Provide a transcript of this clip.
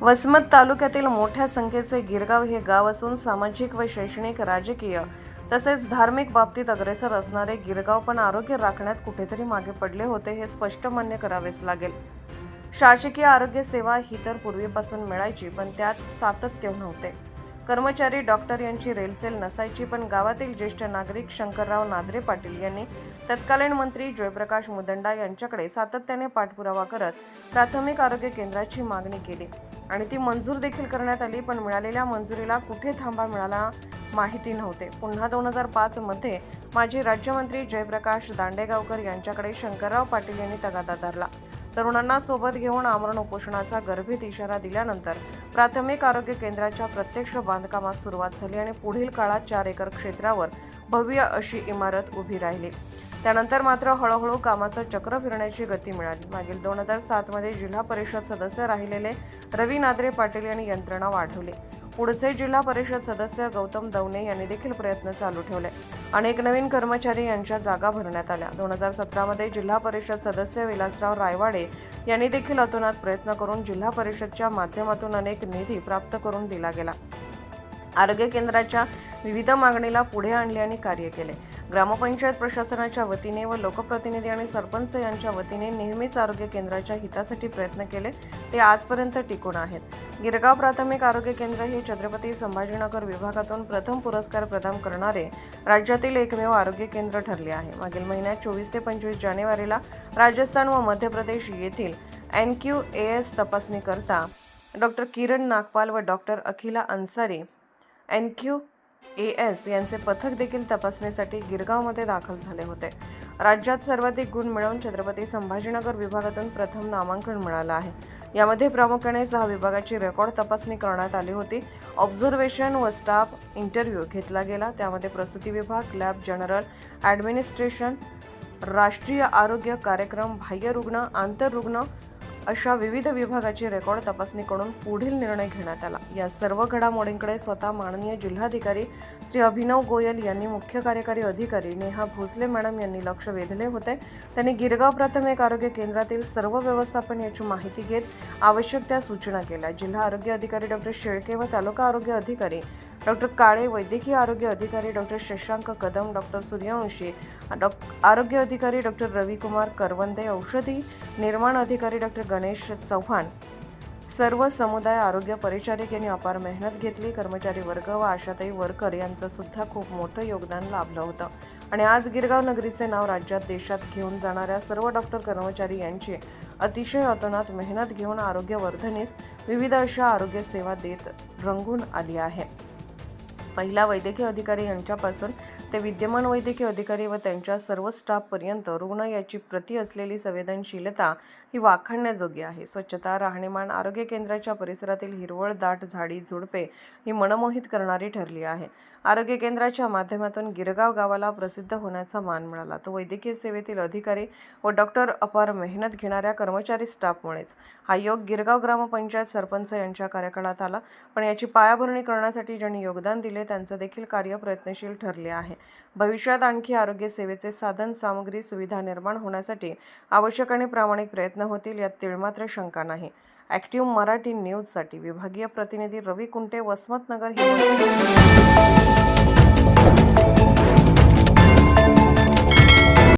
वसमत तालुक्यातील मोठ्या संख्येचे गिरगाव हे गाव असून सामाजिक व शैक्षणिक राजकीय तसेच धार्मिक बाबतीत अग्रेसर असणारे गिरगाव पण आरोग्य राखण्यात कुठेतरी मागे पडले होते हे स्पष्ट मान्य करावेच लागेल. शासकीय आरोग्य सेवा ही तर पूर्वीपासून मिळायची पण त्यात सातत्य नव्हते. कर्मचारी डॉक्टर यांची रेलचेल नसायची पण गावातील ज्येष्ठ नागरिक शंकरराव नादरे पाटील यांनी तत्कालीन मंत्री जयप्रकाश मुदंडा यांच्याकडे सातत्याने पाठपुरावा करत प्राथमिक आरोग्य केंद्राची मागणी केली. आणि ती मंजूर देखील करण्यात आली पण मिळालेल्या मंजुरीला कुठे थांबा मिळाला माहिती नव्हते. पुन्हा दोन हजार पाचमध्ये माजी राज्यमंत्री जयप्रकाश दांडेगावकर यांच्याकडे शंकरराव पाटील यांनी तगादा धरला. तरुणांना सोबत घेऊन आमरण उपोषणाचा गर्भित इशारा दिल्यानंतर प्राथमिक आरोग्य केंद्राच्या प्रत्यक्ष बांधकामास सुरुवात झाली आणि पुढील काळात चार एकर क्षेत्रावर भव्य अशी इमारत उभी राहिली. त्यानंतर मात्र हळूहळू कामाचं चक्र फिरण्याची गती मिळाली. मागील दोन हजार सातमध्ये जिल्हा परिषद सदस्य राहिलेले रवी नादरे पाटील यांनी यंत्रणा वाढवली. पुढचे जिल्हा परिषद सदस्य गौतम दवने यांनी देखील प्रयत्न चालू ठेवले. अनेक नवीन कर्मचारी यांच्या जागा भरण्यात आल्या. दोन हजार सतरामध्ये जिल्हा परिषद सदस्य विलासराव रायवाडे यांनी देखील अतोनात प्रयत्न करून जिल्हा परिषदच्या माध्यमातून अनेक निधी प्राप्त करून दिला गेला. आरोग्य केंद्राच्या विविध मागणीला पुढे आणले आणि कार्य केले. ग्रामपंचायत प्रशासनाच्या वतीने व लोकप्रतिनिधी आणि सरपंच यांच्या वतीने नेहमीच आरोग्य केंद्राच्या हितासाठी प्रयत्न केले ते आजपर्यंत टिकून आहेत. गिरगाव प्राथमिक आरोग्य केंद्र हे छत्रपती संभाजीनगर विभागातून प्रथम पुरस्कार प्रदान करणारे राज्यातील एकमेव आरोग्य केंद्र ठरले आहे. मागील महिन्यात चोवीस ते पंचवीस जानेवारीला राजस्थान व मध्य प्रदेश येथील एन क्यू ए एस तपासणीकरता डॉक्टर किरण नागपाल व doctor Akhila Ansari N Q A S यांचे पथक देखील तपासणीसाठी गिरगावमध्ये दाखल झाले होते. राज्यात सर्वाधिक गुण मिळवून छत्रपती संभाजीनगर विभागातून प्रथम नामांकन मिळालं आहे. यामध्ये प्रामुख्याने सहा विभागाची रेकॉर्ड तपासणी करण्यात आली होती. ऑब्झर्वेशन व स्टाफ इंटरव्ह्यू घेतला गेला. त्यामध्ये प्रसूती विभाग लॅब जनरल ॲडमिनिस्ट्रेशन राष्ट्रीय आरोग्य कार्यक्रम बाह्यरुग्ण आंतररुग्ण अशा विविध विभागाची रेकॉर्ड तपासणी करून पुढील निर्णय घेण्यात आला. या सर्व घडामोडींकडे स्वतः माननीय जिल्हाधिकारी श्री अभिनव गोयल यांनी मुख्य कार्यकारी अधिकारी नेहा भोसले मॅडम यांनी लक्ष वेधले होते. त्यांनी गिरगाव प्राथमिक आरोग्य केंद्रातील सर्व व्यवस्थापन याची माहिती घेत आवश्यक त्या सूचना केल्या. जिल्हा आरोग्य अधिकारी डॉक्टर शेळके व तालुका आरोग्य अधिकारी डॉक्टर काळे वैद्यकीय आरोग्य अधिकारी डॉक्टर शशांक कदम डॉक्टर सूर्यवंशी डॉ आरोग्य अधिकारी डॉक्टर रविकुमार करवंदे औषधी निर्माण अधिकारी डॉक्टर गणेश चव्हाण. सर्व समुदाय आरोग्य परिचारिक यांनी अपार मेहनत घेतली. कर्मचारी वर्ग व आशाताई वर्कर यांचं सुद्धा खूप मोठं योगदान लाभलं होतं. आणि आज गिरगाव नगरीचे नाव राज्यात देशात घेऊन जाणाऱ्या सर्व डॉक्टर कर्मचारी यांची अतिशय अतोनात मेहनत घेऊन आरोग्यवर्धनीस विविध अशा आरोग्य सेवा देत रंगून आली आहे. पहिला वैद्यकीय अधिकारी यांच्यापासून ते विद्यमान वैद्यकीय अधिकारी व त्यांच्या सर्व स्टाफपर्यंत रुग्ण याची प्रती असलेली संवेदनशीलता ही वाखाणण्याजोगी आहे. स्वच्छता राहणीमान आरोग्य केंद्राच्या परिसरातील हिरवळ दाट झाडी झुडपे ही मनमोहित करणारी ठरली आहे. आरोग्य केंद्राच्या माध्यमातून गिरगाव गावाला प्रसिद्ध होण्याचा मान मिळाला. तो वैद्यकीय सेवेतील अधिकारी व डॉक्टर अपार मेहनत घेणाऱ्या कर्मचारी स्टाफमुळेच हा योग गिरगाव ग्रामपंचायत सरपंच यांच्या कार्यकाळात आला. पण याची पायाभरणी करण्यासाठी ज्यांनी योगदान दिले त्यांचं देखील कार्य प्रयत्नशील ठरले आहे. भविष्यात आणखी आरोग्य सेवेचे साधन सामग्री सुविधा निर्माण होण्यासाठी आवश्यक आणि प्रामाणिक प्रयत्न होतील यात तिळमात्र शंका नाही. ॲक्टिव्ह मराठी न्यूजसाठी विभागीय प्रतिनिधी रवी कुंटे वसमतनगर हे